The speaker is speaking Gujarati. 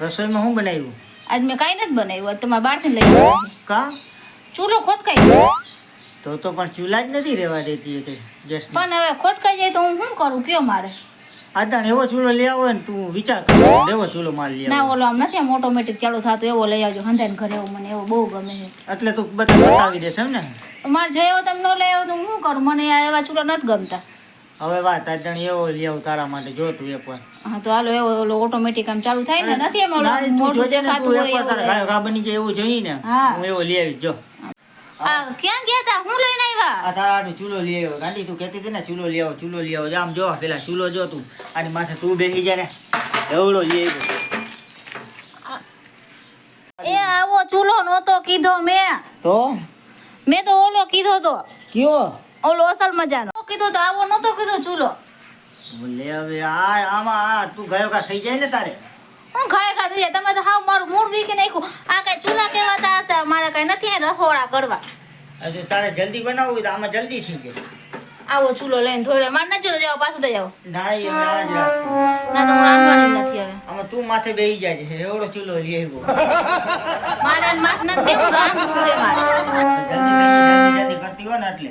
રસોઈમાં શું બનાવ્યું? આજ મેં કાંઈ નથી બનાવ્યું. આજ તમારા બહારથી લઈ આવ્યા કા? ચૂલો ખોટકાઈ ગયો. તો તો પણ ચૂલા જ નથી રહેવા દેતી એ ગેસ પણ હવે ખોટકાઈ જાય તો હું શું કરું? કયો મારે? આદાણ એવો ચૂલો લઈ આવો ને તું વિચાર કર. એવો ચૂલો માલ લઈ ના ઓલો આમ નથી આમ ઓટોમેટિક ચાલુ થતો એવો લઈ આવજો. હંધાઈને ઘરે એવો મને એવો બહુ ગમે છે. એટલે તું બધા બતાવી દેશે એમ ને? મારે જો એવો તમે ન લઈ આવો તો હું શું કરું? મને આ એવા ચૂલા નથી ગમતા. હવે વાત આદાણ એવો લઈ તારા માટે જો તું એક વાર. હા તો હાલો એવો ઓટોમેટિક આમ ચાલુ થાય ને નથી એમ મોઢું દેખાતું હોય એવું બની જાય એવું જોઈએ ને હું. એવો લઈ આવીશ જો. આ ક્યાં ગયા તા? હું લઈને આવ્યા? આ તારા હાટુ ચૂલો લઈ આવ્યો. ગાંડી તું કહેતી હતી ને ચૂલો લઈ આવો ચૂલો લઈ આવો. આમ જો પેલા ચૂલો જો તું. આની માથે તું બેસી જાય ને એવડો લઈ આવ્યો. એ આવો ચૂલો નહોતો કીધો મેં. તો? મેં તો ઓલો કીધો તો. કયો? ઓલો અસલ મજાનો. કીધો તો આવો નતો કીધો ચૂલો. લે હવે આ આમાં આ તું ગયો કા થઈ જાય ને તારે? હું ખાય ખા થઈ જાય? તમે તો હાવ મારું મૂળ વીખી નાખ્યું. આ કઈ ચૂલા કહેવાતા હશે? મારે કઈ નથી રસોડા કરવા. હજુ તારે જલ્દી બનાવવું હોય તો આમાં જલ્દી થઈ જાય. આવો ચૂલો લઈને ધોરે માર નથી જોતો જાઓ પાછું તો જાવ ના એ ના જા ના તો હું રાંધવાની નથી હવે. આમાં તું માથે બેસી જાય છે. એવડો ચૂલો લઈ આવ્યો. મારા માથ નથી બેહું રાંધવું છે મારે. જલ્દી જલ્દી જલ્દી જલ્દી કરતી હોય ને એટલે.